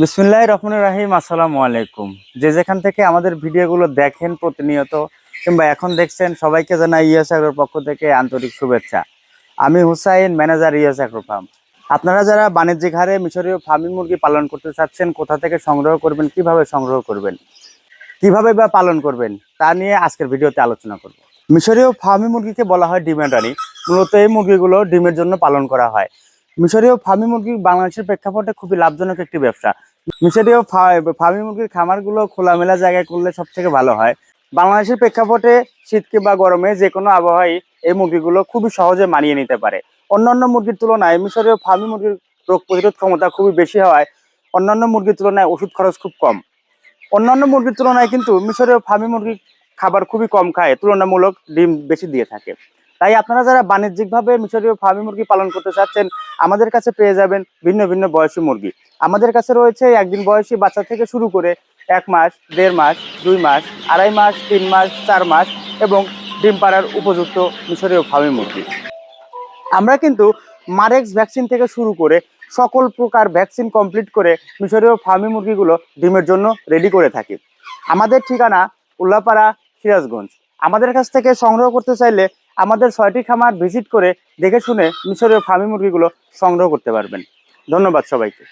বিসমুল্লাহ রহমান রাহিম, আসসালামু আলাইকুম। যে যেখান থেকে আমাদের ভিডিওগুলো দেখেন প্রতিনিয়ত কিংবা এখন দেখছেন, সবাইকে জানাই ইয়েস আগ্রোর পক্ষ থেকে আন্তরিক শুভেচ্ছা। আমি Hussain, manager yes agro farm. আপনারা যারা বাণিজ্যিক হারে মিশরীয় ফার্মিং মুরগি পালন করতে চাচ্ছেন, কোথা থেকে সংগ্রহ করবেন, কীভাবে সংগ্রহ করবেন, কীভাবে বা পালন করবেন, তা নিয়ে আজকের ভিডিওতে আলোচনা করব। মিশরীয় ফার্মি মুরগিকে বলা হয় ডিমের রানী মূলত এই মুরগিগুলো ডিমের জন্য পালন করা হয়। মিশরীয় ফার্মি মুরগি বাংলাদেশের প্রেক্ষাপটে খুবই লাভজনক একটি ব্যবসা। মিশরীয় ফার্মি মুরগির খামারগুলো খোলামেলা জায়গায় করলে সব থেকে ভালো হয়। বাংলাদেশের প্রেক্ষাপটে শীত কিংবা গরমে যে কোনো আবহাওয়ায় এই মুরগিগুলো খুবই সহজে মানিয়ে নিতে পারে। অন্যান্য মুরগির তুলনায় মিশরীয় ফার্মি মুরগির রোগ প্রতিরোধ ক্ষমতা খুবই বেশি হওয়ায় অন্যান্য মুরগির তুলনায় ওষুধ খরচ খুব কম। অন্যান্য মুরগির তুলনায় কিন্তু মিশরীয় ফার্মি মুরগি খাবার খুবই কম খায়, তুলনামূলক ডিম বেশি দিয়ে থাকে। তাই আপনারা যারা বাণিজ্যিকভাবে মিশরীয় ফার্মি মুরগি পালন করতে চাচ্ছেন, আমাদের কাছে পেয়ে যাবেন ভিন্ন ভিন্ন বয়সী মুরগি। আমাদের কাছে রয়েছে একদিন বয়সী বাচ্চা থেকে শুরু করে এক মাস, দেড় মাস, দুই মাস, আড়াই মাস, তিন মাস, চার মাস এবং ডিম পাড়ার উপযুক্ত মিশরীয় ফার্মি মুরগি। আমরা কিন্তু মারেক্স ভ্যাকসিন থেকে শুরু করে সকল প্রকার ভ্যাকসিন কমপ্লিট করে মিশরীয় ফার্মি মুরগিগুলো ডিমের জন্য রেডি করে থাকি। আমাদের ঠিকানা উল্লাপাড়া সিরাজগঞ্জ। আমাদের কাছ থেকে সংগ্রহ করতে চাইলে আমাদের ছয়টি খামার ভিজিট করে দেখে শুনে মিশরীয় ফার্মি মুরগিগুলো সংগ্রহ করতে পারবেন। ধন্যবাদ সবাইকে।